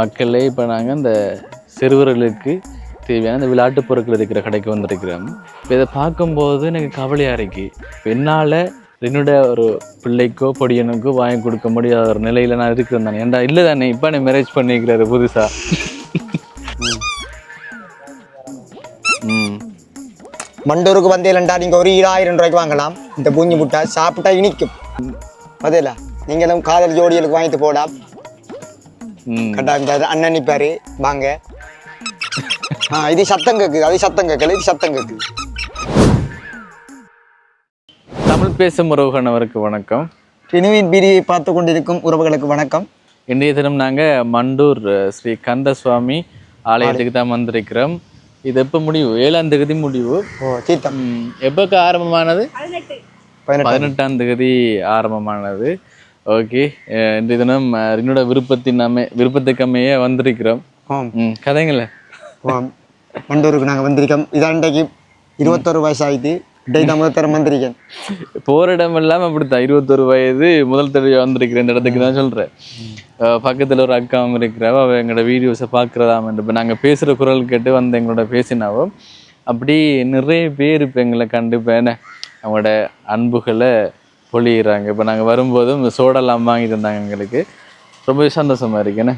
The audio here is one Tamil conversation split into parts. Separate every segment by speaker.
Speaker 1: மக்களே இப்போ நாங்கள் இந்த சிறுவர்களுக்கு தேவையான இந்த விளையாட்டுப் பொருட்கள் இருக்கிற கடைக்கு வந்திருக்கிறோம். இப்போ இதை பார்க்கும்போது எனக்கு கவலையாக இருக்கு. இப்போ என்னால் என்னோட ஒரு பிள்ளைக்கோ பொடியனுக்கோ வாங்கி கொடுக்க முடியாத ஒரு நிலையில் நான் இருக்கிறேன் தானே. ஏன்டா இல்லை தானே இப்போ நீ மேரேஜ் பண்ணிக்கிறாரு புதுசாக ம்.
Speaker 2: மண்டூருக்கு வந்தீங்களா நீங்கள் ஒரு ஆயிரம் ரூபாய்க்கு வாங்கலாம். இந்த பூஞ்சி முட்டை சாப்பிட்டா இனிக்கும். அதேல நீங்களும் காதல் ஜோடிகளுக்கு வாங்கிட்டு போடாம்
Speaker 1: ம்.
Speaker 2: கட்டாயம் அண்ணன் நிற்பாரு வாங்க. ஆ இது சத்தம் கேக்குது அது சத்தம் கேட்கல இது சத்தம் கேக்குது.
Speaker 1: தமிழ் பேசும் உறவுகள் அவருக்கு வணக்கம்.
Speaker 2: ரினுவின் பீடியை பார்த்து கொண்டிருக்கும் உறவுகளுக்கு வணக்கம்.
Speaker 1: இன்றைய தினம் நாங்கள் மண்டூர் ஸ்ரீ கந்தசுவாமி ஆலயத்துக்கு தான் வந்திருக்கிறோம். இது எப்போ முடிவு? ஏழாம் தேதி முடிவு. எப்போக்கு ஆரம்பமானது?
Speaker 2: பதினெட்டு.
Speaker 1: பதினெட்டாம் தேதி ஆரம்பமானது. ஓகே. இன்றைய தினம் என்னோட விருப்பத்தின் அமை விருப்பத்துக்கு அமைய வந்திருக்கிறோம்.
Speaker 2: ஆம்.
Speaker 1: கதைங்களே.
Speaker 2: ஆம். மண்டூருக்கு நாங்கள் வந்திருக்கோம். இதான் இன்றைக்கு இருபத்தொரு வயசு ஆயிடுது இன்றைக்கு தான் முதல் தரம் வந்திருக்கேன்.
Speaker 1: போகிற இடம் எல்லாம் அப்படித்தான். இருபத்தொரு வயது முதல் தடவை வந்திருக்கிறேன். இந்த இடத்துக்கு தான் சொல்கிறேன் பக்கத்தில் ஒரு அக்காவும் இருக்கிறாவோ அவள் எங்களோட வீடியோஸை பார்க்குறதாம் இப்போ நாங்கள் பேசுகிற குரல் கேட்டு வந்து எங்களோட பேசினாவோ அப்படி நிறைய பேர் இப்போ எங்களை கண்டு என்ன அவங்களோட அன்புகளை பொழியிறாங்க இப்போ நாங்கள் வரும்போதும் இந்த சோடெல்லாம் வாங்கி தந்தாங்க எங்களுக்கு. ரொம்பவே சந்தோஷமா இருக்கு. என்ன?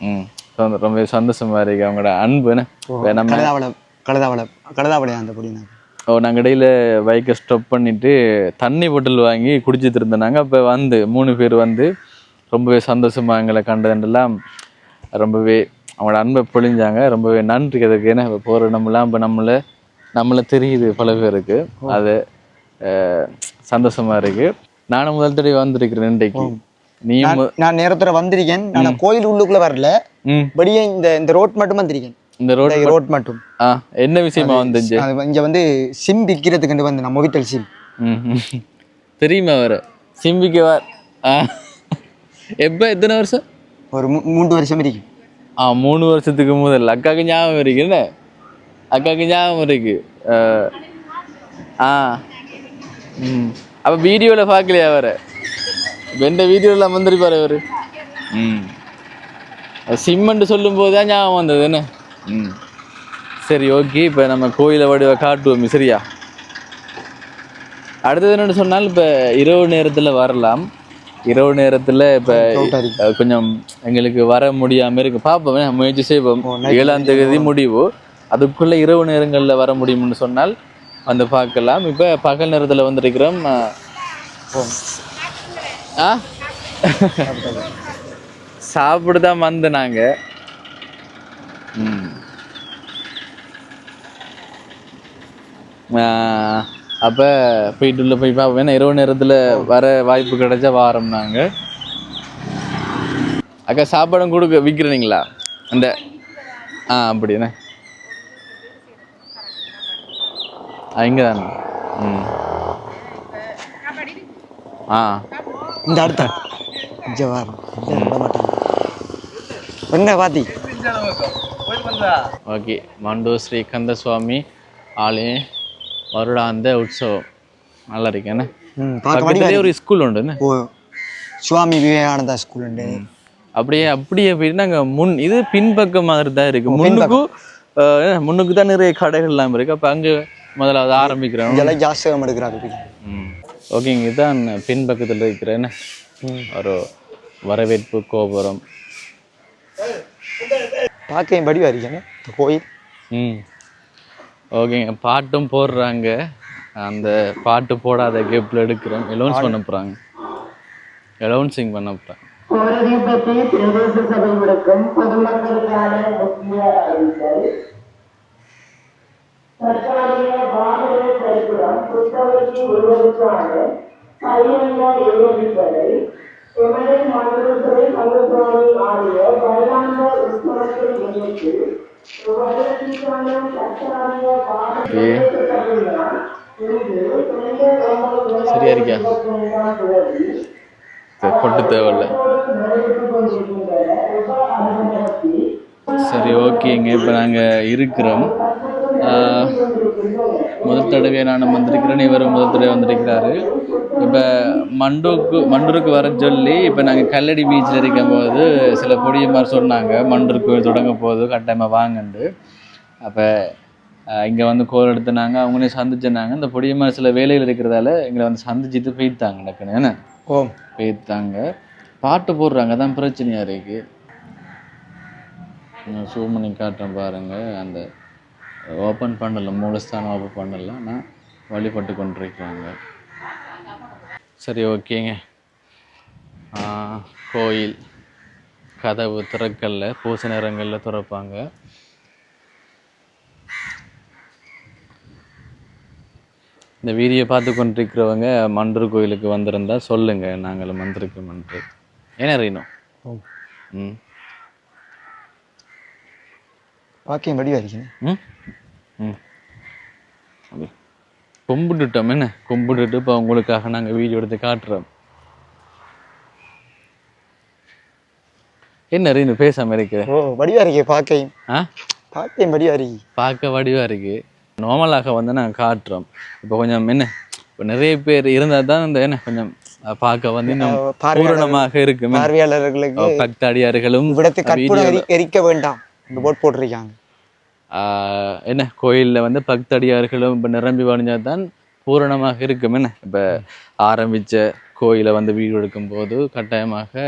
Speaker 1: ம். சொந்த- ரொம்பவே சந்தோஷமா இருக்கு அவங்களோட அன்பு. என்ன? இப்ப நம்ம
Speaker 2: கழுதாவளம் கழுதாவளையா அந்த பொடி
Speaker 1: ஓ நாங்கள் இடையில பைக்கை ஸ்டாப் பண்ணிட்டு தண்ணி பாட்டில் வாங்கி குடிச்சிட்டு இருந்தோம் அப்போ வந்து மூணு பேர் வந்து ரொம்பவே சந்தோஷமா எங்களை கண்டதெல்லாம் ரொம்பவே அவங்களோட அன்பை பொழிஞ்சாங்க. ரொம்பவே நன்றி. அதுக்கு ஏன்னா இப்போ போகிற நம்மளாம் இப்போ நம்மளை நம்மளை தெரியுது பல பேருக்கு. அது சந்தோஷமா இருக்கு. நானும் முதல் தடவை வந்திருக்கிறேன் இன்றைக்கு.
Speaker 2: நான் நேரத்துல வந்திருக்கேன். நான் கோயில் உள்ளுக்குள்ள வரல. படியே இந்த இந்த ரோட் மட்டும் வந்திருக்கேன்.
Speaker 1: இந்த ரோட்
Speaker 2: ரோட் மட்டும்.
Speaker 1: என்ன விஷயமா வந்துச்சு?
Speaker 2: இங்க வந்து சிம் விற்கிறதுக்கு வந்து நம்ம வீட்டில் சிம்.
Speaker 1: தெரியுமா வர சிம்பிக்கு வர ஆ. எப்போ? எத்தனை வருஷம்?
Speaker 2: ஒரு மூன்று வருஷம் இருக்கு.
Speaker 1: ஆ மூணு வருஷத்துக்கு முதல்ல அக்காவுக்கு ஞாபகம் இருக்கு என்ன? அக்காவுக்கு ஞாபகம் இருக்கு. ஆ. ம். அப்போ வீடியோவில் பார்க்கலையா வர வெண்ட வீடியோவில் வந்திருப்பாரு அவர். ம். சிம்மன்ட்டு சொல்லும்போது தான் ஞாபகம் வந்தது என்ன? ம். சரி ஓகே இப்போ நம்ம கோயிலை வடிவ காட்டுவோம் சரியா? அடுத்தது என்னன்னு சொன்னால் இப்போ இரவு நேரத்தில் வரலாம். இரவு நேரத்தில் இப்போ கொஞ்சம் எங்களுக்கு வர முடியாமல் இருக்கு. பார்ப்போம் முயற்சி செய்வோம். ஏழாம் தேதி முடிவு. அதுக்குள்ள இரவு நேரங்களில் வர முடியும்னு சொன்னால் வந்து பார்க்கலாம். இப்போ பகல் நேரத்தில் வந்திருக்கிறோம் ஆ? சாப்பிட தான் வந்து நாங்கள் ம். அப்போ போயிட்டு உள்ள போய் பார்ப்போம் ஏன்னா இரவு நேரத்தில் வர வாய்ப்பு கிடைச்சா வாரம் நாங்கள் அக்கா சாப்பாடும் கொடுக்க விற்கிறீங்களா அந்த ஆ அப்படிண்ணே இங்கே தானே ம். ஆ.
Speaker 2: இந்த அடுத்த. விட மாட்டாங்க. என்ன பாத்தி.
Speaker 1: ஓகே. மண்டூ ஸ்ரீ கந்தசுவாமி ஆலய வருடாந்த உற்சவம். நல்லா இருக்கு என்ன?
Speaker 2: ம் பார்க்க
Speaker 1: பக்கத்துலேயே ஒரு ஸ்கூல் உண்டு
Speaker 2: சுவாமி விவேகானந்தா ஸ்கூல் உண்டு.
Speaker 1: அப்படியே அப்படியே போயிட்டு நாங்கள் முன் இது பின்பக்கம் மாதிரி தான் இருக்கு முன்னுக்கும் முன்னுக்கு தான் நிறைய கடைகள்லாம் இருக்கு. அப்போ அங்கே முதலாவது ஆரம்பிக்கிறோம்
Speaker 2: இங்கெல்லாம் ஜாஸ்தியம் எடுக்கிறாங்க
Speaker 1: ம். ஓகேங்க இதுதான் பின்பக்கத்தில் இருக்கிற என்ன?
Speaker 2: ம்.
Speaker 1: ஒரு வரவேற்பு கோபுரம்.
Speaker 2: பார்க்க படி வரீங்க கோயில்.
Speaker 1: ம். ஓகேங்க பாட்டும் போடுறாங்க. அந்த பாட்டு போடாத கேப்பில் எடுக்கிறோம். எலோன்ஸ் பண்ண போகிறாங்க எலோன்சிங் பண்ண போகிறாங்க
Speaker 3: பிரதேச சபை விடுக்கும் பொதுமக்களுக்கான முக்கிய அறிவித்தல். தற்காலிக வாகன சரித்திரம் புத்தகத்தை ஒருவருக்கான பயிரங்க எழுதிப்பதை எமது மண்டலத்துறை கந்தசுவாமி ஆகிய வருடாந்த உற்சவத்தை முன்னிட்டு
Speaker 1: சரியா இருக்கியா கொட்டு தேவையில்ல. சரி ஓகேங்க. இப்போ நாங்கள் இருக்கிறோம். முதல் தடவை நான் வந்திருக்கிறேன். இவரும் முதல் தடவை வந்திருக்கிறாரு. இப்போ மண்டூருக்கு மண்டூருக்கு வர சொல்லி இப்போ நாங்கள் கல்லடி பீச்சில் இருக்கும்போது சில பொடியமார் சொன்னாங்க மண்டூர் கோயில் தொடங்க போகுது கட்டாயமாக வாங்கண்டு. அப்போ இங்கே வந்து கோல் எடுத்துனாங்க அவங்களே சந்திச்சுனாங்க. இந்த பொடியமார் சில வேலையில் இருக்கிறதால எங்களை வந்து சந்திச்சுட்டு போயிட்டாங்க டக்குன்னு என்ன?
Speaker 2: ஓம்
Speaker 1: போயிட்டாங்க. பாட்டு போடுறாங்க தான் பிரச்சனையாக இருக்கு. ஜூம் பண்ணி காட்டுறேன் பாருங்க அந்த ஓப்பன் பண்ணல மூலஸ்தானம் ஓப்பன் பண்ணல ஆனால் வழிபட்டு கொண்டிருக்கிறாங்க. சரி ஓகேங்க. கோயில் கதவு திறக்கல்ல பூச நேரங்களில் திறப்பாங்க. இந்த வீடியோ பார்த்து கொண்டிருக்கிறவங்க மண்டூர் கோயிலுக்கு வந்திருந்தா சொல்லுங்க நாங்களும் வந்திருக்கோம்ன்ட்டு ஏன்னா ரீனோ? ம்.
Speaker 2: பாக்கியம் வடிவா இருக்கீங்க.
Speaker 1: ம் ம்? அப்படி கும்பிட்டுட்டோம். என்ன? கும்பிட்டுட்டு இப்போ உங்களுக்காக நாங்கள் வீடியோ எடுத்து காட்டுறோம். என்ன ரீனு பேசாம இருக்கு?
Speaker 2: ஓ வடிவா இருக்கே பாக்கையும்.
Speaker 1: ஆ?
Speaker 2: பாக்கையும் வடிவா இருக்கி.
Speaker 1: பார்க்க வடிவா இருக்கு. நார்மலாக வந்து நாங்கள் காட்டுறோம். இப்போ கொஞ்சம் என்ன? இப்போ நிறைய பேர் இருந்தால் தான் இந்த என்ன கொஞ்சம் பார்க்க வந்து பூரணமாக இருக்கும்.
Speaker 2: பார்வையாளர்களுக்கு
Speaker 1: பக்தாடியார்களும் வீடியோல-
Speaker 2: எரி- எரிக்க வேண்டாம். இந்த போட் போட்டிருக்காங்க.
Speaker 1: என்ன கோயிலில் வந்து பக்தடியார்களும் இப்போ நிரம்பி வழிஞ்சா தான் பூரணமாக இருக்கும். என்ன இப்போ ஆரம்பித்த கோயிலை வந்து வீடு எடுக்கும்போது கட்டாயமாக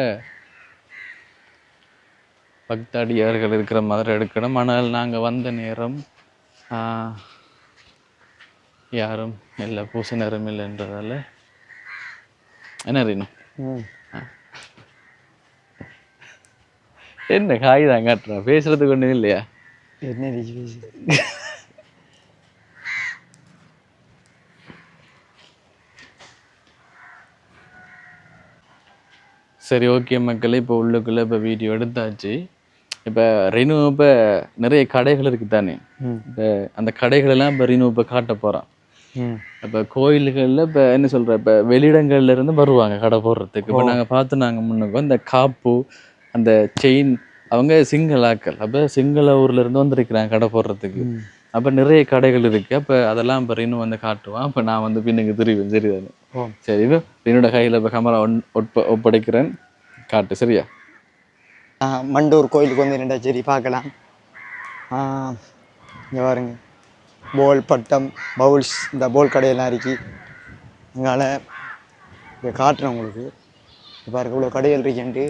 Speaker 1: பக்தடியார்கள் இருக்கிற மாதிரி எடுக்கணும். ஆனால் நாங்கள் வந்த நேரம் யாரும் இல்லை பூச நேரம் இல்லைன்றதால என்ன ரீனு?
Speaker 2: ம்.
Speaker 1: என்ன காய் தான் காட்டுறேன் பேசுறதுக்கு ஒன்றும் இல்லையா?
Speaker 2: என்ன இருக்கு பேசு
Speaker 1: சரி ஓகே மக்களே இப்போ உள்ளுக்குள்ளே இப்போ வீடியோ எடுத்தாச்சு. இப்போ ரெனு இப்போ நிறைய கடைகள் இருக்குது தானே. இப்போ அந்த கடைகளெல்லாம் இப்போ ரெனு இப்போ காட்ட போகிறான் இப்போ கோயில்களில் இப்போ என்ன சொல்கிற இப்போ வெளியிடங்கள்ல இருந்து வருவாங்க கடை போடுறதுக்கு. இப்போ நாங்கள் பார்த்து நாங்கள் முன்னுக்கோ இந்த காப்பு அந்த செயின் அவங்க சிங்களாக்கள் அப்போ சிங்கள ஊர்ல இருந்து வந்திருக்கிறாங்க கடை போடுறதுக்கு. அப்போ நிறைய கடைகள் இருக்கு. அப்போ அதெல்லாம் இப்போ ரெனு வந்து காட்டுவான். அப்போ நான் வந்து பின்னுக்கு திருவேன். சரிதானே
Speaker 2: ஓ.
Speaker 1: சரி இப்போ என்னோட கையில் இப்போ கேமரா ஒன் ஒப்ப ஒப்படைக்கிறேன். காட்டு சரியா?
Speaker 2: மண்டூர் கோயிலுக்கு வந்து ரெண்டா சரி பார்க்கலாம். இங்கே பாருங்க. போல் பட்டம் பவுல்ஸ் இந்த போல் கடையெல்லாம் இருக்கு. அதனால் இதை காட்டுறேன் உங்களுக்கு. பாருங்க இவ்வளோ கடைகள் இருக்குன்ட்டு.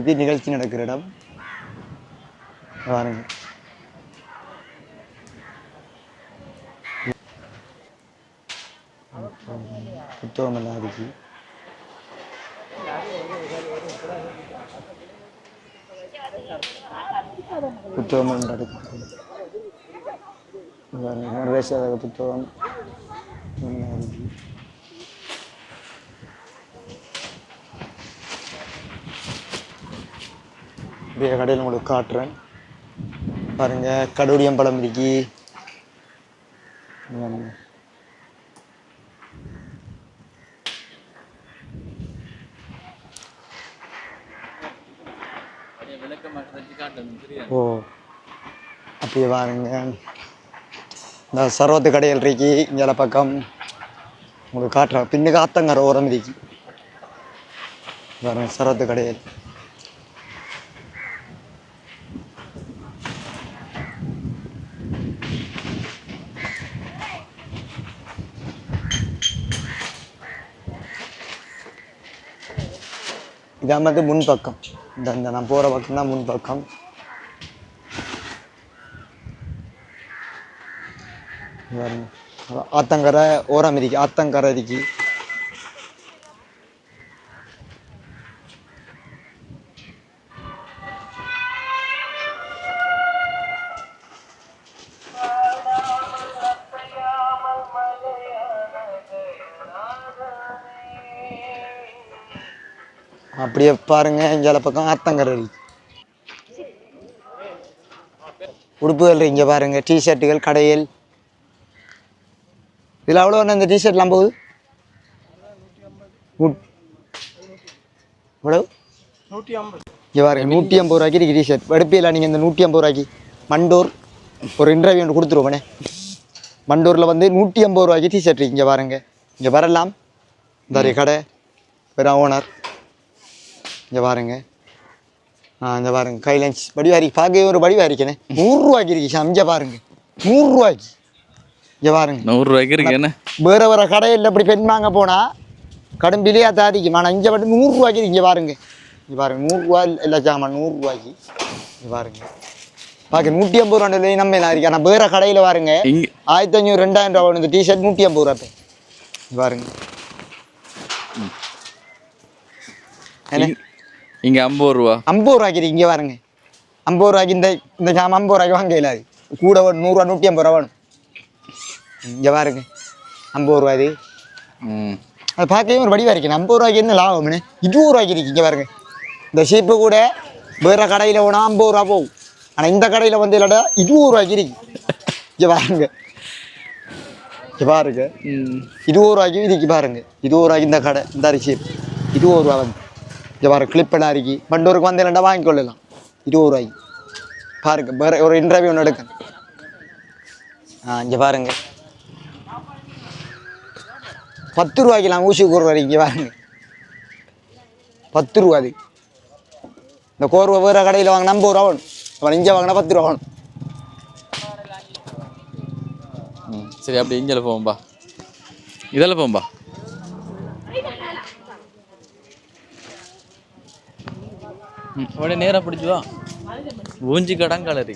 Speaker 2: இது நிகழ்ச்சி நடக்கிற இடம். பாருங்க. புத்தகம் எல்லாம் இருக்கு புத்தகம் நடக்கும் புத்தகம் இருக்கு. இதே கடையில் உங்களுக்கு காட்டுறேன். பாருங்க கடூரியம் பழம் இருக்கு. ஓ அப்படியே பாருங்க இந்த சர்வத்து கடையில் இருக்கு இங்கே பக்கம். உங்களுக்கு காட்டுறேன். பின்னுக்கு ஆத்தங்கரை ஓரம் இருக்கு. பாருங்க சர்வத்து கடையில் இதான் வந்து முன்பக்கம். இந்த இந்த நான் போகிற பக்கம் தான் முன்பக்கம். ஆத்தங்கரை ஓரம் இருக்கு ஆத்தங்கரை இருக்கு அப்படியே பாருங்க இங்கே பக்கம் ஆத்தங்கரை உடுப்புகள் இங்கே பாருங்க டிஷர்ட்டுகள் கடையில். இதில் அவ்வளோ இந்த டிஷர்ட்லாம் போகுது? நூ- எவ்வளவு? இங்கே பாருங்க நூற்றி ஐம்பது ரூபாய்க்கு இருக்கு டிஷர்ட் எடுப்பீங்களா நீங்கள் இந்த நூற்றி ஐம்பது ரூபாய்க்கு? மண்டூர் ஒரு இன்டர்வியூ ஒன்று கொடுத்துருவோண்ணே மண்டூரில் வந்து நூற்றி ஐம்பது ரூபாய்க்கு டிஷர்ட் இங்கே பாருங்க. இங்கே வரலாம். இந்த கடை. வேற ஓனர் இங்கே பாருங்க. ஆ இந்த பாருங்க. கைலன்ஸ் வடிவாரி பார்க்கவே ஒரு வடிவாரிக்கண்ணே நூறுரூவாய்க்கு இருக்கு சாம். இங்கே பாருங்க. நூறுரூவாய்க்கு. இங்கே பாருங்க.
Speaker 1: நூறுரூவாய்க்கு இருக்கு. என்ன?
Speaker 2: வேற வேற கடையில் இப்படி பெண் வாங்க போனால் கடும் விலையாக தாதிக்கும் ஆனால் இங்கே மட்டும் நூறுரூவாய்க்கு இங்கே பாருங்க. இங்கே பாருங்க. நூறுரூவா இல்லை சாமான் நூறுரூவாய்க்கு. இங்கே பாருங்க. பார்க்க நூற்றி ஐம்பது ரூபா விலை நம்ம என்ன இருக்கு. ஆனால் வேற கடையில் பாருங்க. ஆயிரத்தி ஐநூறு ரெண்டாயிரம் ரூபா இந்த டிஷர்ட் நூற்றி ஐம்பது ரூபா பாருங்க. என்ன?
Speaker 1: இங்க- ஐம்பது ரூபா.
Speaker 2: ஐம்பது ரூபாய்க்கு இங்கே பாருங்க. ஐம்பது ரூபாய்க்கு இந்த இந்த சாமான் ஐம்பது ரூபாய்க்கு வாங்க இயலாது கூட ஒரு நூறுரூவா நூற்றி ஐம்பது ரூபா வேணும். இங்கே பாருங்க. ஐம்பது ரூபா இது.
Speaker 1: ம்.
Speaker 2: அது பார்க்கவே ஒரு வடிவாக இருக்கு. ஐம்பது ரூபாய்க்கு என்ன லாபம்னு? இருபது ரூபாய்க்கு இருக்கு இங்கே பாருங்க. இந்த ஷீப்பு கூட வேற கடையில் போனால் ஐம்பது ரூபா போகும். ஆனால் இந்த கடையில் வந்து இல்லாட்டா இருபது ரூபாய்க்கு இருக்கு. இங்கே பாருங்க. இங்கே பாருங்க. இருபது ரூபாய்க்கு இதுக்கு பாருங்க. இருபது ரூபாய்க்கு இந்த கடை இந்த அரிசி. இருபது ரூபா வந்து. இங்கே பாருங்க கிளிப்பெல்லாம் இருக்கி. பண்டூருக்கு வந்து இல்லைண்டா வாங்கிக்கொள்ளலாம். இருபது ரூபாய்க்கு பாருங்க வேறு ஒரு இன்டர்வியூ ஒன்று எடுக்க. ஆ இங்கே பாருங்க. பத்து ரூபாய்க்கு நான் ஊசி கூறுவார் இங்கே பாருங்க. பத்து ரூபா அது. இந்த கோர்வை வேறு கடையில் வாங்கினா ஐம்பது ரூபா வேணும். அவன் இங்கே வாங்கினா பத்து ரூபா வேணும்.
Speaker 1: ம் சரி அப்படி இங்கே போவோம்பா. இதில் போவோம்பா. உடனே நேராக பிடிச்சி வா. ஊஞ்சி கடன் கலரி.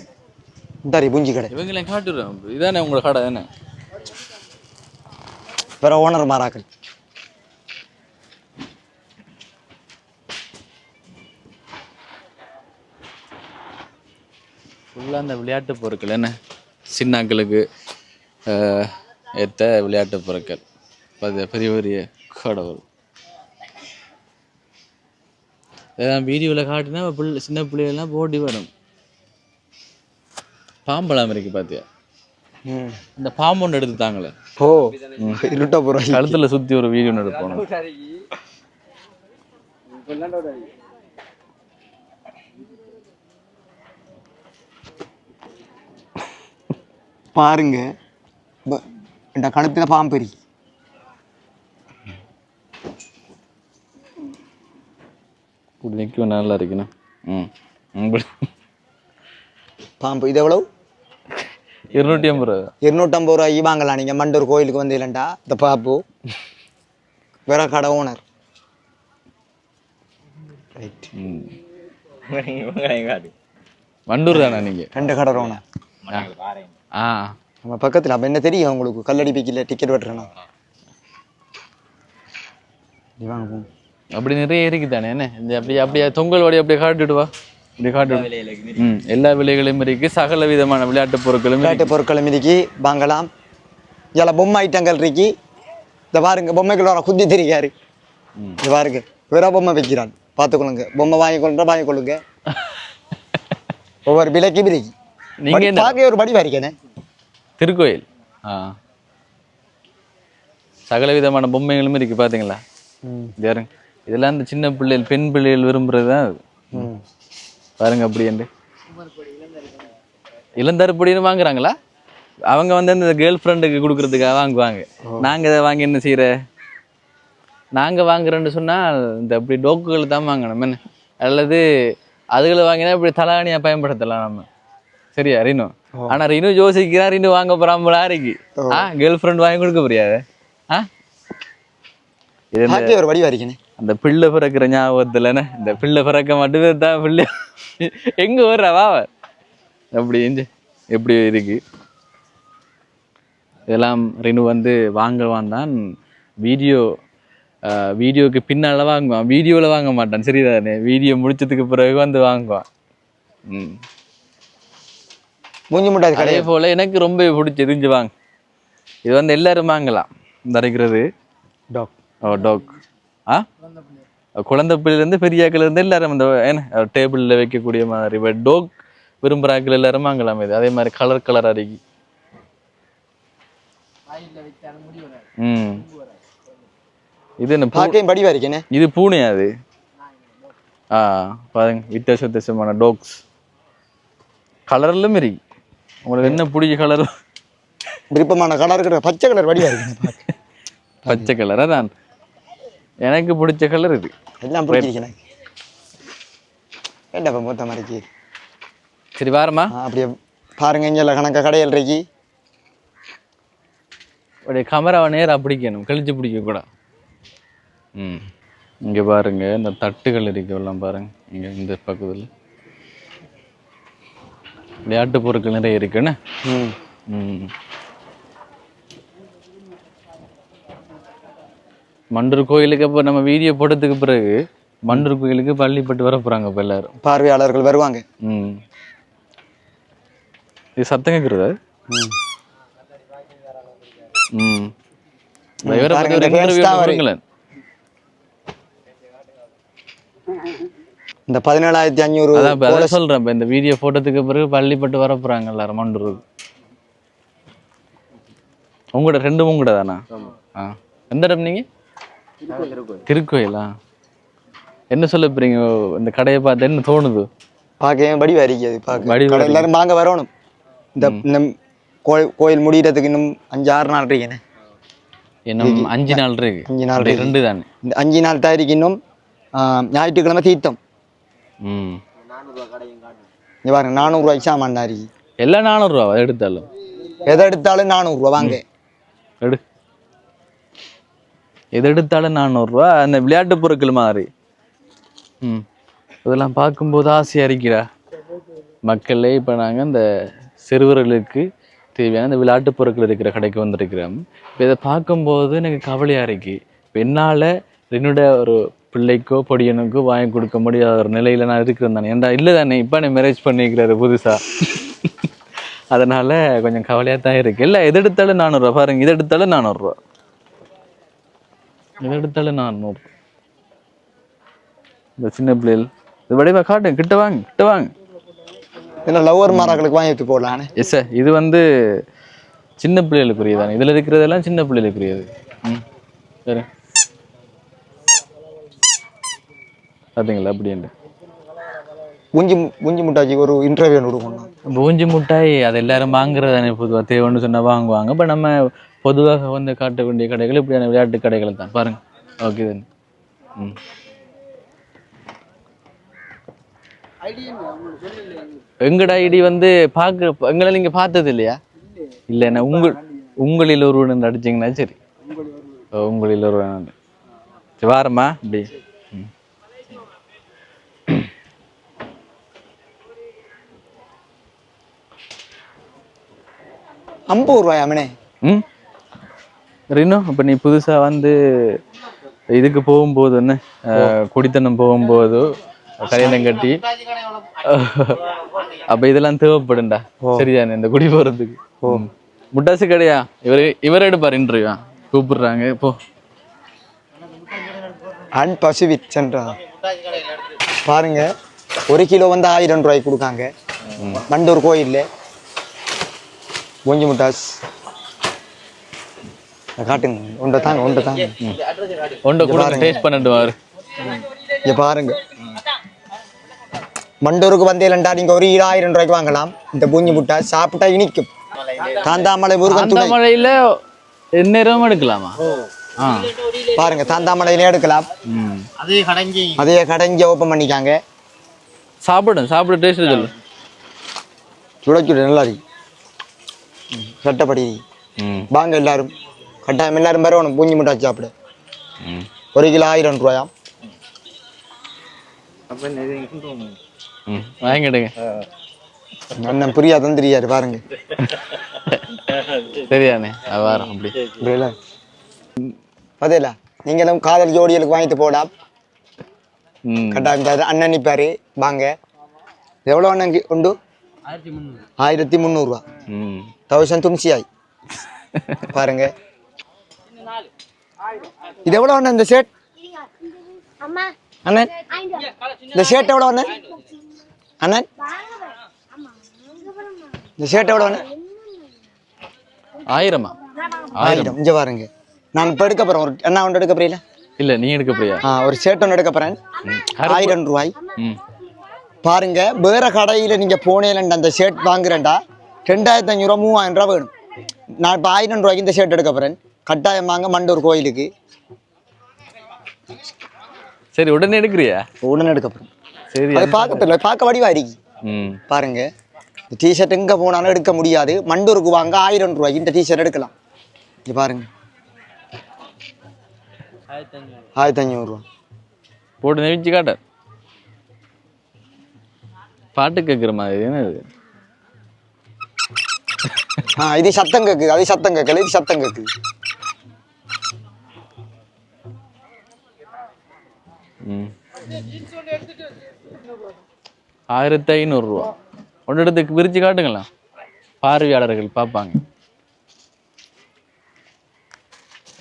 Speaker 2: இந்தாரி பூஞ்சி கடை.
Speaker 1: இவங்களையும் காட்டுறேன் இதானே உங்களோட கடை தானே?
Speaker 2: வேற ஓனர் மாறாக்கள்.
Speaker 1: ஃபுல்லாக அந்த விளையாட்டு பொருட்கள் என்ன? சின்னாக்களுக்கு ஏற்ற விளையாட்டு பொருட்கள். பெரிய பெரிய கடை இதான் வீடியோவில் காட்டினா பிள்ளை சின்ன பிள்ளைகள்லாம் போட்டி வரும். பாம்பெல்லாம் இருக்கு பார்த்தியா இந்த பாம்பு ஒன்று எடுத்துட்டாங்களே.
Speaker 2: ஓ இருட்டா போகிறோம்
Speaker 1: கழுத்தில் சுற்றி ஒரு வீடியோ ஒன்று எடுப்போம்.
Speaker 2: பாருங்க. இந்த கழுத்தில் பாம்பு இருக்கு.
Speaker 1: இப்படி நிற்கும் நல்லா இருக்குண்ணா. ம் இப்படி
Speaker 2: பாம்பு இது எவ்வளவு?
Speaker 1: இருநூற்றி ஐம்பது ரூபா.
Speaker 2: இருநூற்றம்பது ரூபாய்க்கு வாங்கலாம். நீங்கள் மண்டூர் கோயிலுக்கு வந்து இல்லைண்டா இந்த பாப்பு. வேற கடை ஓனர். ரைட்
Speaker 1: ம். வண்டூர் தானே நீங்கள்
Speaker 2: ரெண்டு கடை ஓனர்.
Speaker 1: ஆ.
Speaker 2: நம்ம பக்கத்தில் அப்போ என்ன தெரியும் உங்களுக்கு? கல்லடி பீக்கில் டிக்கெட் வெட்டுறேன்னா. வாங்க போங்க
Speaker 1: அப்படி நிறைய இருக்குதானே என்ன? இந்த அப்படியே அப்படியே தொங்கல் வடி அப்படியே காட்டிட்டு வா. இப்படி காட்டிட்டு ம் எல்லா விலைகளும் இருக்கு. சகல விதமான விளையாட்டு பொருட்களும்
Speaker 2: விளையாட்டு
Speaker 1: இருக்கு.
Speaker 2: பொருட்கள் மிதிக்கி வாங்கலாம் இதில் பொம்மை ஐட்டங்கள் இருக்கு. இந்த பாருங்க பொம்மைகள் வர குத்தி திரிக்காரு
Speaker 1: ம்.
Speaker 2: இது பாருங்க வேற பொம்மை வைக்கிறான். பார்த்துக்கொள்ளுங்க. பொம்மை வாங்கி கொள்ளுற வாங்கி கொள்ளுங்க. ஒவ்வொரு விலைக்கு விலைக்கு.
Speaker 1: நீங்க என்ன?
Speaker 2: பார்க்க ஒரு படி வரைக்கனே
Speaker 1: திருக்கோயில். ஆ. சகல விதமான பொம்மைகளும் இருக்கு பாத்தீங்களா? இது பாருங்க. இதெல்லாம் இந்த சின்ன பிள்ளைகள் பெண் பிள்ளைகள் விரும்புறது தான் பாருங்க அப்படி என்று. இளந்தருப்படின்னு வாங்குறாங்களா? அவங்க வந்து அந்த கேர்ள் ஃப்ரெண்டுக்கு கொடுக்கறதுக்காக வாங்குவாங்க. நாங்க இதை வாங்கி என்ன செய்யற? நாங்க வாங்குறோன்னு சொன்னா இந்த அப்படி டோக்குகள் தான் வாங்கணும். என்ன? அல்லது அதுகளை வாங்கினா இப்படி தலாணியா பயன்படுத்தலாம் நம்ம. சரியா ரீனு? ஆனா ரீனு யோசிக்கிறா ரீனு வாங்க போறாமலா இருக்கு ஆ கேர்ள் ஃப்ரெண்ட் வாங்கி கொடுக்க முடியாது ஆ? இது
Speaker 2: ஒரு படி வரைக்கனே
Speaker 1: அந்த பிள்ளை பிறக்கிற ஞாபகத்துல என்ன? இந்த பிள்ளை பிறக்க மட்டுமே தான் பிள்ளை. எங்க வர்றவா அவ? அப்படி எஞ்சு எப்படி இருக்கு. இதெல்லாம் ரினு வந்து வாங்குவான் தான் வீடியோ வீடியோக்கு பின்னால வாங்குவான். வீடியோவில் வாங்க மாட்டான் சரிதானே? வீடியோ முடிச்சதுக்கு பிறகு வந்து வாங்குவான். ம்.
Speaker 2: மூஞ்சி முட்டாது
Speaker 1: அதே போல எனக்கு ரொம்ப பிடிச்சது இஞ்சி வாங்க. இது வந்து எல்லாரும் வாங்கலாம். இந்த அரைக்கிறது.
Speaker 2: டாக்
Speaker 1: ஓ டாக் குழந்தை பிள்ளைலேருந்து பெரியாக்கள் இருந்து எல்லாரும் இந்த என்ன டேபிளில் வைக்கக்கூடிய மாதிரி டாக் விரும்புகிறாக்கள் எல்லாரும் வாங்கலாம் இது அதே மாதிரி கலர் கலர் அருகி. ம். இது என்ன
Speaker 2: பார்க்கையும் படி வரைக்கனே
Speaker 1: இது பூனையா அது. ஆ பாருங்க வித்தியாச வித்தியாசமான டாக்ஸ் கலர்லும் இருக்கு. உங்களுக்கு என்ன பிடிச்ச கலர்
Speaker 2: விருப்பமான கலர் பச்சை கலர் வடிவா இருக்கு.
Speaker 1: பச்சை கலரா தான் எனக்கு பிடிச்ச கலர் இது.
Speaker 2: எல்லாம் பிடிச்சிருக்கு எனக்கு. ஏண்டாப்பா மொத்த மாதிரிக்கு
Speaker 1: சரி வாரமா
Speaker 2: அப்படியே பாருங்க இங்கே கணக்க கடையில் இருக்கு.
Speaker 1: அப்படியே கமராவை நேராக பிடிக்கணும் கழிச்சு பிடிக்க கூட ம். இங்கே பாருங்க இந்த தட்டுகள் இருக்கு எல்லாம் பாருங்க. இங்கே இந்த பக்கத்தில். விளையாட்டு பொருட்கள் நிறைய இருக்குன்னு.
Speaker 2: ம்.
Speaker 1: ம். மண்டூர் கோயிலுக்கு அப்போ நம்ம வீடியோ போட்டதுக்கு பிறகு மண்டூர் கோயிலுக்கு பள்ளிப்பட்டு வர போகிறாங்க இப்போ எல்லாரும்.
Speaker 2: பார்வையாளர்கள் வருவாங்க.
Speaker 1: ம். இது சத்தம் கேட்குறதா
Speaker 2: ம்.
Speaker 1: ம். இந்த
Speaker 2: பதினேழாயிரத்தி அஞ்சூறு
Speaker 1: அதான் சொல்றேன் இந்த வீடியோ போட்டதுக்கு பிறகு பள்ளிப்பட்டு வர போறாங்க எல்லாரும் மண்டூருக்கு உங்களோட ரெண்டும் உங்களோட தானா? ஆ. எந்த இடம் நீங்க? திருக்கோயிலா. என்ன சொல்ல போறீங்க? இந்த கடையை பார்த்து என்ன தோணுது?
Speaker 2: பார்க்கவே வடி வரிக்காது பார்க்க. எல்லாரும் வாங்க வரணும். இந்த இந்த கோயில் கோயில் முடியறதுக்கு இன்னும் அஞ்சு ஆறு நாள் இருக்கேனே
Speaker 1: இன்னும் அஞ்சு நாள் இருக்கு.
Speaker 2: அஞ்சு நாள்
Speaker 1: ரெண்டு தானே?
Speaker 2: இந்த அஞ்சு நாள் தாரிக்கு இன்னும் ஆ, ஞாயிற்றுக்கிழமை தீர்த்தம்.
Speaker 1: ம்.
Speaker 2: இங்க பாருங்க நானூறுரூவாய்க்கு சாமான் நாரி
Speaker 1: எல்லாம் நானூறுரூவா எடுத்தாலும்?
Speaker 2: எதை எடுத்தாலும் நானூறுரூவா வாங்க.
Speaker 1: எடு. எது எடுத்தாலும் நானூறுரூவா அந்த விளையாட்டு பொருட்கள் மாதிரி. ம். இதெல்லாம் பார்க்கும்போது ஆசையாக இருக்கிறா? மக்களே இப்போ நாங்கள் இந்த சிறுவர்களுக்கு தேவையான இந்த விளையாட்டு பொருட்கள் இருக்கிற கடைக்கு வந்திருக்கிறோம். இப்போ இதை பார்க்கும்போது எனக்கு கவலையாக இருக்குது இப்போ என்னால் என்னோட ஒரு பிள்ளைக்கோ பொடியனுக்கோ வாங்கி கொடுக்க முடியாத ஒரு நிலையில் நான் இருக்கிறேன் தானே. ஏன்டா இல்லை தானே இப்போ நீ மேரேஜ் பண்ணிக்கிறாரு புதுசாக அதனால் கொஞ்சம் கவலையாக தான் இருக்குது இல்லை எது எடுத்தாலும் நானூறுரூவா பாருங்கள் இது எடுத்தாலும் நானூறுரூவா. இது எடுத்தாலும் நானூறு இந்த சின்ன பிள்ளைகள் இது வடிவா காட்டுங்க கிட்ட வாங்க கிட்ட வாங்க.
Speaker 2: இதில் லவ்வர் மாராக்களுக்கு வாங்கி எடுத்து போடலான்னு
Speaker 1: எஸ் சார் இது வந்து சின்ன பிள்ளைகளுக்குரியதானே? இதில் இருக்கிறதெல்லாம் சின்ன பிள்ளைகளுக்குரியது. ம். சரி பார்த்தீங்களா அப்படின்ட்டு
Speaker 2: குஞ்சு குஞ்சு முட்டாச்சி ஒரு இன்டர்வியூ கொடுக்கணும்
Speaker 1: பூஞ்சி மிட்டாய் அது எல்லாரும் வாங்குறதானே பொதுவாக தேவைன்னு சொன்னால் வாங்குவாங்க. இப்போ நம்ம பொதுவாக வந்து காட்ட வேண்டிய கடைகள் இப்படியான விளையாட்டு கடைகள் தான். பாருங்க. ஓகே தானே ம். எங்கட ஐடி வந்து பார்க்க எங்களை நீங்க பார்த்தது இல்லையா? இல்லை என்ன உங்கள் உங்களில் ஒருவன் அடிச்சிங்கன்னா சரி. ஓ, உங்களில் ஒருவன் சரி வாரம்மா அப்படி.
Speaker 2: ஐம்பது ரூபாய் அம்மனே.
Speaker 1: ம்? ரினோ அப்போ நீ புதுசாக வந்து இதுக்கு போகும்போது என்ன? குடித்தனம் போகும்போது கல்யாணம் கட்டி. அப்போ இதெல்லாம் தேவைப்படும்டா. சரிதானே இந்த குடி போகிறதுக்கு ம். முட்டாசு கடையா? இவர் இவர் எடுப்பார் இன்டர்வியூ கூப்பிடுறாங்க இப்போ
Speaker 2: அண்ட் பசிபிக் பாருங்க ஒரு கிலோ வந்து ஆயிரம் ரூபாய்க்கு கொடுக்காங்க. மண்டூர் கோயில்ல. குஞ்சு முட்டாஸ் காட்டுங்க. ஒன்றை தாங்க ஒன்றை தாங்க.
Speaker 1: ஒன்றை கூட டேஸ்ட் பண்ணிடுவார்
Speaker 2: இங்க பாருங்க. மண்டூருக்கு வந்தேலண்டா நீங்க ஒரு ஆயிரம் ரூபாய்க்கு வாங்கலாம். இந்த பூஞ்சி முட்டை சாப்பிட்டா இனிக்கும். தாந்தாமலை முருகன்
Speaker 1: மழையில எந்நேரமும் எடுக்கலாமா?
Speaker 2: பாருங்க தாந்தாமலையிலே எடுக்கலாம்.
Speaker 1: ம்.
Speaker 2: அதையே கடைஞ்சி. ஓப்பன் பண்ணிக்காங்க.
Speaker 1: சாப்பிடும் சாப்பிட டேஸ்ட் சொல்லு.
Speaker 2: சுட சுட நல்லா இருக்கு. சட்டப்படி. வாங்க எல்லாரும். கட்டாயம் எல்லாரும் வரணும் பூஞ்சி மிட்டாய் சாப்பிட ஒரு கிலோ ஆயிரம் ரூபாயாம்
Speaker 1: ம். வாங்கிடுங்க.
Speaker 2: அண்ணன் புரியா தந்திரியாரு பாருங்க.
Speaker 1: சரியானே அது வாரம் அப்படி.
Speaker 2: பதில நீங்களும் காதல் ஜோடிகளுக்கு வாங்கிட்டு போடாம்
Speaker 1: ம்.
Speaker 2: கட்டாயம் தர அண்ணன் நிற்பாரு வாங்க. எவ்வளோ அண்ணன் உண்டு? ஆயிரத்தி முந்நூறுரூவா
Speaker 1: ம்.
Speaker 2: தௌசண்ட் தும்சியாய். பாருங்க. இது எவ்வளோ அண்ணன் இந்த ஷர்ட் அண்ணன். இந்த ஷர்ட் எவ்வளோ அண்ணன்? அண்ணன். இந்த ஷர்ட் எவ்வளோ அண்ணன்?
Speaker 1: ஆயிரமா? ஆயிரம்.
Speaker 2: இங்க பாருங்க. நான் இப்போ எடுக்க போறேன். ஒரு அண்ணா ஒன்று எடுக்க போறீங்களா?
Speaker 1: இல்ல நீ எடுக்க போறியா?
Speaker 2: ஆ ஒரு ஷர்ட் ஒன்று எடுக்க போறேன். ஆயிரம் ரூபாய். பாருங்க வேற கடையில நீங்க போனேன்டா அந்த ஷர்ட் வாங்குறேன்டா. ரெண்டாயிரத்தி அஞ்சூறுவா மூவாயிரம் ரூபா வேணும். நான் இப்போ ஆயிரம் ரூபாய்க்கு இந்த ஷர்ட் எடுக்க போகிறேன் கட்டாயம் வாங்க மண்டூர் கோயிலுக்கு.
Speaker 1: சரி உடனே எடுக்கிறியா?
Speaker 2: உடனே எடுக்க போகிறேன்
Speaker 1: சரி
Speaker 2: அது பார்க்க தெரியல பார்க்க வடிவா இருக்கு. பாருங்க. இந்த டிஷர்ட் எங்கே போனாலும் எடுக்க முடியாது. மண்டூருக்கு வாங்க ஆயிரம் ரூபாய்க்கு இந்த டிஷர்ட் எடுக்கலாம். இங்க பாருங்க. ஆயிரத்தி அஞ்சூறுரூவா
Speaker 1: போட்டு நெவிச்சு காட்ட. பாட்டு கேட்குற மாதிரி. என்ன இது
Speaker 2: ஆ இது சத்தம் கேக்குது. அது சத்தம் கேட்கல இது சத்தம் கேக்குது.
Speaker 1: ஆயிரத்தி ஐநூறுரூவா ஒன்று எடுத்து பிரித்து காட்டுங்களா? பார்வையாளர்கள் பார்ப்பாங்க.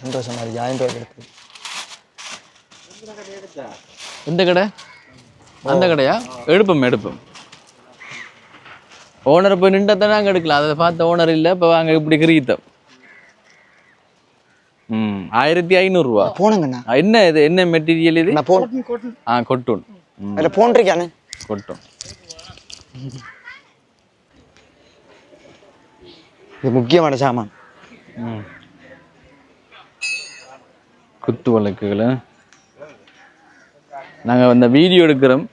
Speaker 2: சந்தோஷமா எடுத்து?
Speaker 1: எந்த கடை? அந்த கடையா? எடுப்போம் எடுப்போம். ஓனர் போய் நின்றா தானே அங்கே எடுக்கலாம். அதை பார்த்த ஓனர் இல்லை இப்போ வாங்க இப்படி கிரீத்தம். ம் ஆயிரத்தி ஐநூறுரூவா
Speaker 2: போனங்கண்ணா.
Speaker 1: என்ன இது? என்ன மெட்டீரியல் இது?
Speaker 2: நான்
Speaker 1: ஆ கொட்டும் ம்.
Speaker 2: அதில் போன் இருக்கானே
Speaker 1: கொட்டும்
Speaker 2: இது முக்கியமான சாமான்.
Speaker 1: குத்து வழக்குகளை? நாங்கள் அந்த வீடியோ எடுக்கிறோம்.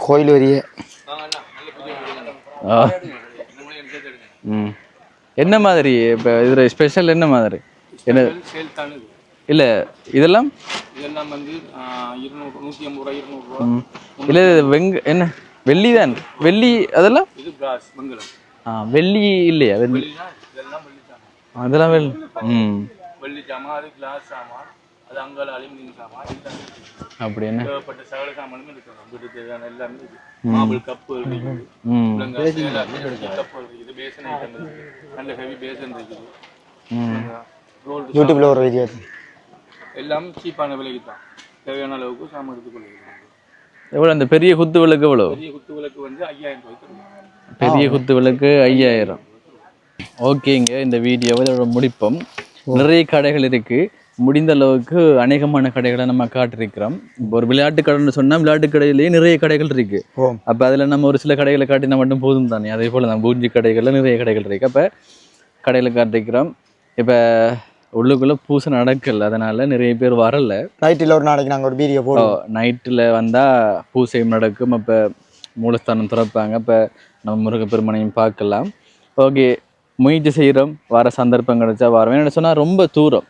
Speaker 2: கோயில் வரிய
Speaker 1: ஆ. ம். என்ன மாதிரி? இப்போ இதில் ஸ்பெஷல் என்ன மாதிரி? என்ன? இல்லை இதெல்லாம்?
Speaker 4: இதெல்லாம் வந்து இருநூறு நூற்றி ஐம்பது ரூபா இருநூறுவா
Speaker 1: இல்லை வெங்க என்ன? வெள்ளி தான். வெள்ளி அதெல்லாம்?
Speaker 4: இது பிராஸ் மங்களம்.
Speaker 1: ஆ வெள்ளி இல்லையா? வெள்ளி. அதெல்லாம் வெள்ளி. ம்.
Speaker 4: வெள்ளி சாமான் அது கிளாஸ் சாமான் அது அங்கால அலுமினியம் சாமான் எல்லாம் இருக்கு.
Speaker 1: அப்படி என்ன
Speaker 4: தேவைப்பட்ட சகல சாமானுமே இருக்கு தேவையான எல்லாமே மாபிள் கப்பு இருக்குது. கப்பு இருக்குது பேசன் ஐட்டம் இருக்குது நல்ல ஹெவி பேசன் இருக்குது
Speaker 1: ம்.
Speaker 4: ரோல்டு
Speaker 2: யூடியூப்ல ஒரு வீடியோ
Speaker 4: எல்லாம் சீப்பான விலைக்கு தான். தேவையான அளவுக்கு சாமான்
Speaker 1: எவ்வளோ அந்த பெரிய குத்து விளக்கு எவ்வளோ
Speaker 4: பெரிய குத்து விளக்கு வந்து ஐயாயிரம் ரூபாய்க்கு.
Speaker 1: பெரிய குத்து விளக்கு ஐயாயிரம். ஓகேங்க இந்த வீடியோவை இதோட முடிப்போம். நிறைய கடைகள் இருக்கு. முடிந்த அளவுக்கு அநேகமான கடைகளை நம்ம காட்டிருக்கிறோம் இப்போ ஒரு விளையாட்டு கடைன்னு சொன்னா விளையாட்டு கடையிலேயே நிறைய கடைகள் இருக்கு. அப்ப அதுல நம்ம ஒரு சில கடைகளை காட்டினா மட்டும் போதும் தானே? அதே போல தான் பூஞ்சி கடைகள்ல நிறைய கடைகள் இருக்கு. அப்ப கடையில காட்டிருக்கிறோம் இப்ப உள்ளுக்குள்ள பூசை நடக்கல. அதனால நிறைய பேர் வரல.
Speaker 2: நைட்டில் ஒரு நாளைக்கு நாங்கள் ஒரு வீடியோ போடுவோம்.
Speaker 1: நைட்டில் வந்தால் பூசையும் நடக்கும். அப்போ மூலஸ்தானம் திறப்பாங்க. அப்போ நம்ம முருகப்பெருமனையும் பார்க்கலாம். ஓகே முயற்சி செய்கிறோம் வர சந்தர்ப்பம் கிடைச்சா வரோம் என்ன சொன்னால் ரொம்ப தூரம்.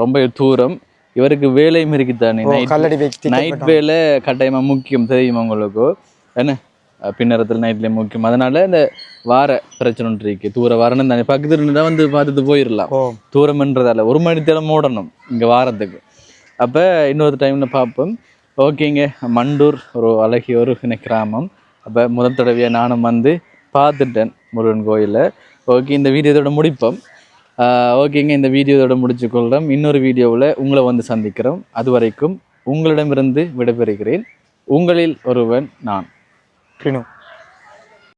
Speaker 1: ரொம்ப தூரம். இவருக்கு வேலையும் இருக்குதானே
Speaker 2: ஓ,
Speaker 1: நைட் வேலை கட்டாயமாக முக்கியம் தெரியுமா உங்களுக்கு? என்ன? பின்னரத்தில் நைட்லேயே முக்கியம். அதனால இந்த வார பிரச்சனை இருக்கு. தூர வரணும் தானே பக்கத்துல இருந்து தான் வந்து பார்த்துட்டு போயிடலாம் தூரம்ன்றதால ஒரு மணி தேரம் ஓடணும் இங்கே வாரத்துக்கு. அப்போ இன்னொரு டைமில் பார்ப்போம். ஓகேங்க. மண்டூர் ஒரு அழகிய ஒரு கிராமம். அப்போ முதல் தடவையாக நானும் வந்து பார்த்துட்டேன் முருகன் கோயிலை. ஓகே இந்த வீடியோ இதோட முடிப்போம். ஓகேங்க இந்த வீடியோவோட முடிச்சுக்கொள்கிறோம் இன்னொரு வீடியோவில் உங்களை வந்து சந்திக்கிறோம். அது வரைக்கும் உங்களிடமிருந்து விடைபெறுகிறேன். உங்களில் ஒருவன் நான்.
Speaker 2: கிணு